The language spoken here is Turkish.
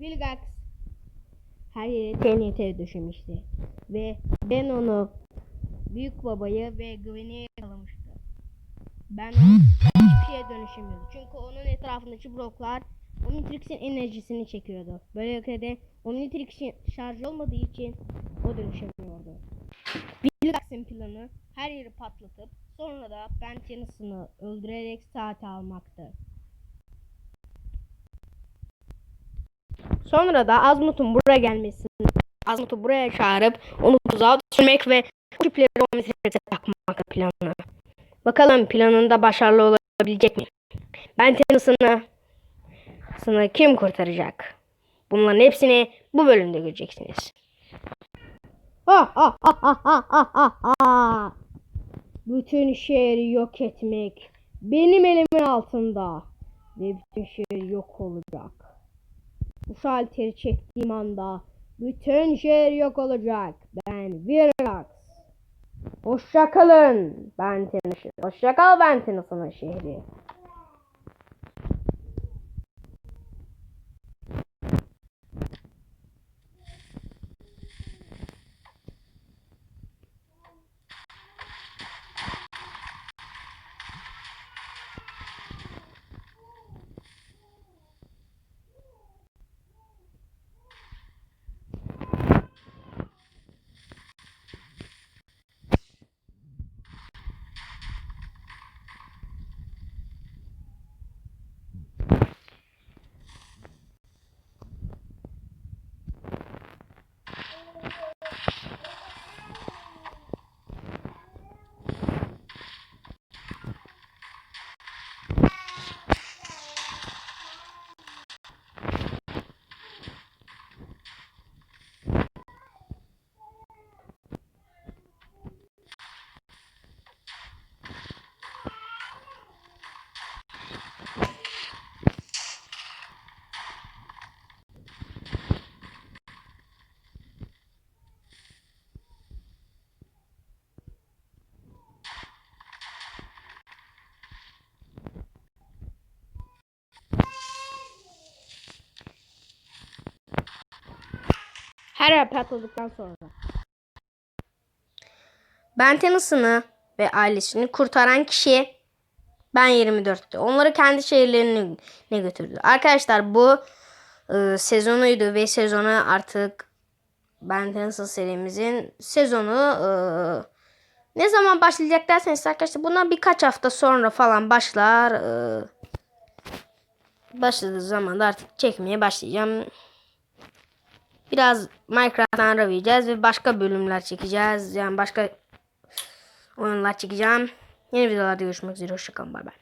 Vilgax her yere TNT döşemişti. Ve ben onu büyük babayı ve Gwen'i yakalamıştı. Ben onu hiçbir şeye dönüşemiyordu. Çünkü onun etrafındaki bloklar Omnitrix'in enerjisini çekiyordu. Böylelikle de Omnitrix'in şarj olmadığı için o dönüşemiyordu. Vilgax'in planı her yeri patlatıp sonra da Ben Tennyson'ı öldürerek saati almaktı. Sonra da Azmut'un buraya gelmesini, Azmut'u buraya çağırıp onu tuzağa düşürmek ve o küpleri Omnitrix'e takmak planı. Bakalım planında başarılı olabilecek mi? Ben Tennyson'ı Sını kim kurtaracak? Bunların hepsini bu bölümde göreceksiniz. Ha ha ha ha ha ha ha ha. Bütün şehri yok etmek benim elimin altında ve bütün şehir yok olacak. Bu şalteri çektiğim anda bütün şehir yok olacak. Ben Virax. Hoşça kalın. Ben Tennyson. Hoşça kal ben Tennyson'ın şehri. Her yer patladıktan sonra. Ben Tennyson'ı ve ailesini kurtaran kişi ben 24'tü. Onları kendi şehirlerine ne götürdü. Arkadaşlar bu e, sezonuydu ve sezonu artık Ben Tennyson serimizin sezonu e, ne zaman başlayacak derseniz arkadaşlar bundan birkaç hafta sonra falan başlar. E, başladığı zaman da artık çekmeye başlayacağım. Biraz Minecraft'tan arayacağız ve başka bölümler çekeceğiz. Yani başka oyunlar çekeceğim. Yeni videolarda görüşmek üzere. Hoşçakalın. Bay bay.